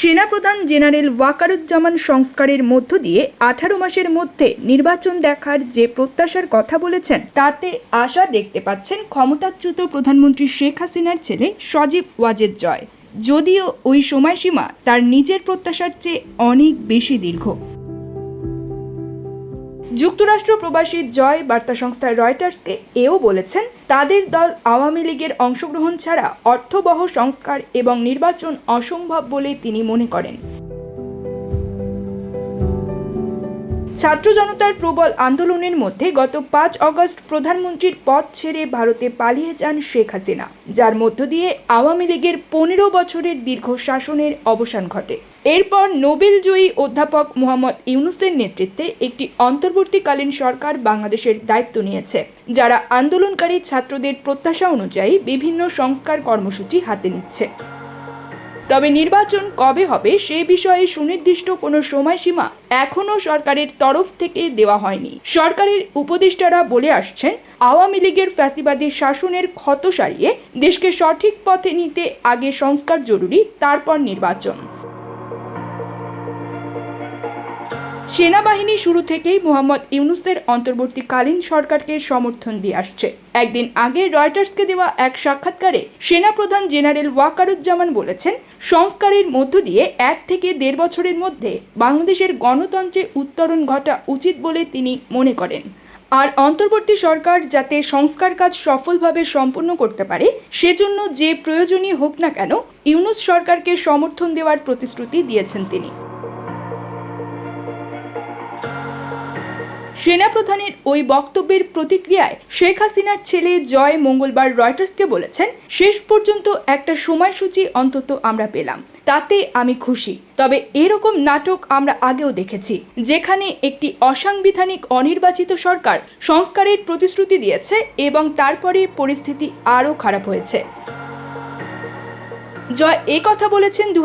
সেনাপ্রধান জেনারেল ওয়াকারুজ্জামান সংস্কারের মধ্য দিয়ে আঠারো মাসের মধ্যে নির্বাচন দেখার যে প্রত্যাশার কথা বলেছেন, তাতে আশা দেখতে পাচ্ছেন ক্ষমতাচ্যুত প্রধানমন্ত্রী শেখ হাসিনার ছেলে সজীব ওয়াজেদ জয়। যদিও ওই সময়সীমা তার নিজের প্রত্যাশার চেয়ে অনেক বেশি দীর্ঘ। যুক্তরাষ্ট্র প্রবাসী জয় বার্তা সংস্থা রয়টার্সকে এও বলেছেন, তাদের দল আওয়ামী লীগের অংশগ্রহণ ছাড়া অর্থবহ সংস্কার এবং নির্বাচন অসম্ভব বলে তিনি মনে করেন। ছাত্র জনতার প্রবল আন্দোলনের মধ্যে গত পাঁচ অগস্ট প্রধানমন্ত্রীর পদ ছেড়ে ভারতে পালিয়ে যান শেখ হাসিনা, যার মধ্য দিয়ে আওয়ামী লীগের পনেরো বছরের দীর্ঘ শাসনের অবসান ঘটে। এরপর নোবেলজয়ী অধ্যাপক মোহাম্মদ ইউনুসের নেতৃত্বে একটি অন্তর্বর্তীকালীন সরকার বাংলাদেশের দায়িত্ব নিয়েছে, যারা আন্দোলনকারী ছাত্রদের প্রত্যাশা অনুযায়ী বিভিন্ন সংস্কার কর্মসূচি হাতে নিচ্ছে। তবে নির্বাচন কবে হবে সে বিষয়ে সুনির্দিষ্ট কোনো সময়সীমা এখনও সরকারের তরফ থেকে দেওয়া হয়নি। সরকারের উপদেষ্টারা বলে আসছেন, আওয়ামী লীগের ফ্যাসিবাদী শাসনের ক্ষত সারিয়ে দেশকে সঠিক পথে নিতে আগে সংস্কার জরুরি, তারপর নির্বাচন। সেনাবাহিনী শুরু থেকেই মোহাম্মদ ইউনুসের অন্তর্বর্তীকালীন সরকারকে সমর্থন দিয়ে আসছে। একদিন আগে রয়টার্সকে দেওয়া এক সাক্ষাৎকারে সেনাপ্রধান জেনারেল ওয়াকারুজ্জামান বলেছেন, সংস্কারের মধ্য দিয়ে এক থেকে দেড় বছরের মধ্যে বাংলাদেশের গণতন্ত্রে উত্তরণ ঘটা উচিত বলে তিনি মনে করেন। আর অন্তর্বর্তী সরকার যাতে সংস্কার কাজ সফলভাবে সম্পন্ন করতে পারে, সেজন্য যে প্রয়োজনীয় হোক না কেন, ইউনুস সরকারকে সমর্থন দেওয়ার প্রতিশ্রুতি দিয়েছেন তিনি। সেনাপ্রধানের ওই বক্তব্যের প্রতিক্রিয়ায় শেখ হাসিনার ছেলে জয় মঙ্গলবার রয়টার্সকে বলেছেন, শেষ পর্যন্ত একটা সময়সূচি অন্তত আমরা পেলাম। তাতে আমি খুশি। তবে এরকম নাটক আমরা আগেও দেখেছি, যেখানে একটি অসাংবিধানিক অনির্বাচিত সরকার সংস্কারের প্রতিশ্রুতি দিয়েছে এবং তারপরে পরিস্থিতি আরও খারাপ হয়েছে। জয় এ কথা বলেছেন দু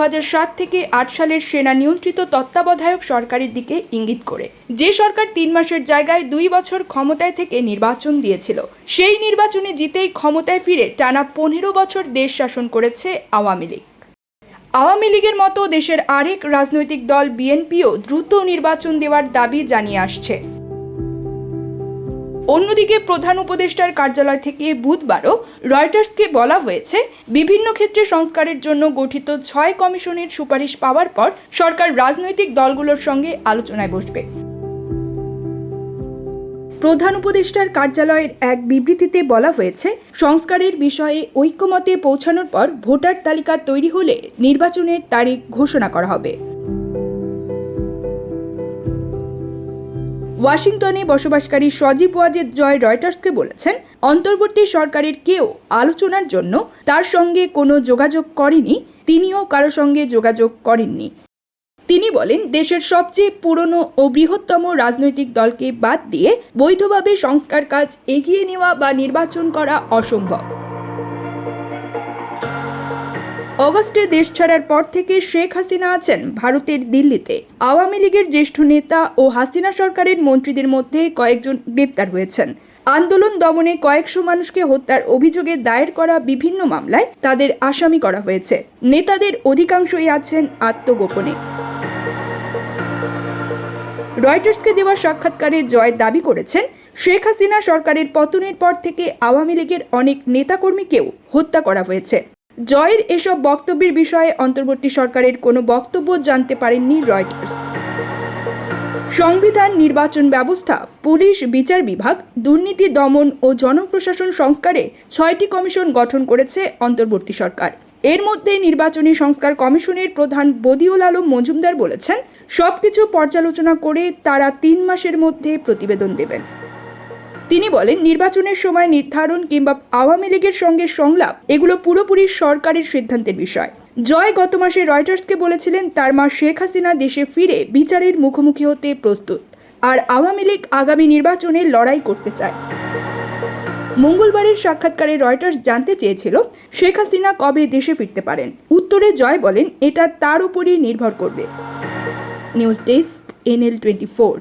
থেকে আট সালের সেনা নিয়ন্ত্রিত তত্ত্বাবধায়ক সরকারের দিকে ইঙ্গিত করে। যে সরকার তিন মাসের জায়গায় দুই বছর ক্ষমতায় থেকে নির্বাচন দিয়েছিল, সেই নির্বাচনে জিতেই ক্ষমতায় ফিরে টানা পনেরো বছর দেশ শাসন করেছে আওয়ামী লীগ। আওয়ামী লীগের মতো দেশের আরেক রাজনৈতিক দল বিএনপিও দ্রুত নির্বাচন দেওয়ার দাবি জানিয়ে আসছে। অন্যদিকে প্রধান উপদেষ্টার কার্যালয় থেকে বুধবারও রয়টার্সকে বলা হয়েছে, বিভিন্ন ক্ষেত্রে সংস্কারের জন্য গঠিত ছয় কমিশনের সুপারিশ পাওয়ার পর সরকার রাজনৈতিক দলগুলোর সঙ্গে আলোচনায় বসবে। প্রধান উপদেষ্টার কার্যালয়ের এক বিবৃতিতে বলা হয়েছে, সংস্কারের বিষয়ে ঐক্যমতে পৌঁছানোর পর ভোটার তালিকা তৈরি হলে নির্বাচনের তারিখ ঘোষণা করা হবে। ওয়াশিংটনে বসবাসকারী সজীব ওয়াজেদ জয় রয়টার্সকে বলেছেন, অন্তর্বর্তী সরকারের কেউ আলোচনার জন্য তার সঙ্গে কোনো যোগাযোগ করেনি, তিনিও কারও সঙ্গে যোগাযোগ করেননি। তিনি বলেন, দেশের সবচেয়ে পুরনো ও বৃহত্তম রাজনৈতিক দলকে বাদ দিয়ে বৈধভাবে সংস্কার কাজ এগিয়ে নেওয়া বা নির্বাচন করা অসম্ভব। অগস্টে দেশ ছাড়ার পর থেকে শেখ হাসিনা আছেন ভারতের দিল্লিতে। আওয়ামী লীগের জ্যেষ্ঠ নেতা ও হাসিনা সরকারের মন্ত্রীদের মধ্যে কয়েকজন গ্রেপ্তার হয়েছেন। আন্দোলন দমনে কয়েকশো মানুষকে হত্যার অভিযোগে দায়ের করা বিভিন্ন মামলায় তাদের আসামি করা হয়েছে। নেতাদের অধিকাংশই আছেন আত্মগোপনে। রয়টার্সকে দেওয়া সাক্ষাৎকারে জয় দাবি করেছেন শেখ হাসিনা সরকারের পতনের পর থেকে আওয়ামী লীগের অনেক নেতাকর্মীকেও হত্যা করা হয়েছে। জয়ের এসব বক্তব্যের বিষয়ে অন্তর্বর্তী সরকারের কোনো বক্তব্য জানতে পারেননি রয়টার্স। সংবিধান নির্বাচন ব্যবস্থা, পুলিশ, বিচার বিভাগ, দুর্নীতি, দমন ও জনপ্রশাসন সংস্কারে ছয়টি কমিশন গঠন করেছে অন্তর্বর্তী সরকার। এর মধ্যে নির্বাচনী সংস্কার কমিশনের প্রধান বদিউল আলম মজুমদার বলেছেন, সবকিছু পর্যালোচনা করে তারা তিন মাসের মধ্যে প্রতিবেদন দেবেন। তিনি বলেন, নির্বাচনের সময় নির্ধারণ কিংবা আওয়ামী লীগের সঙ্গে সংলাপ, এগুলো পুরোপুরি সরকারের সিদ্ধান্তের বিষয়। জয় গত মাসে রয়টার্সকে বলেছিলেন, তার মা শেখ হাসিনা দেশে ফিরে বিচারের মুখোমুখি হতে প্রস্তুত। আর আওয়ামী লীগ আগামী নির্বাচনে লড়াই করতে চায়। মঙ্গলবারের সাক্ষাৎকারে রয়টার্স জানতে চেয়েছিল, শেখ হাসিনা কবে দেশে ফিরতে পারেন। উত্তরে জয় বলেন, এটা তার উপরই নির্ভর করবে। News desk, NL twenty four.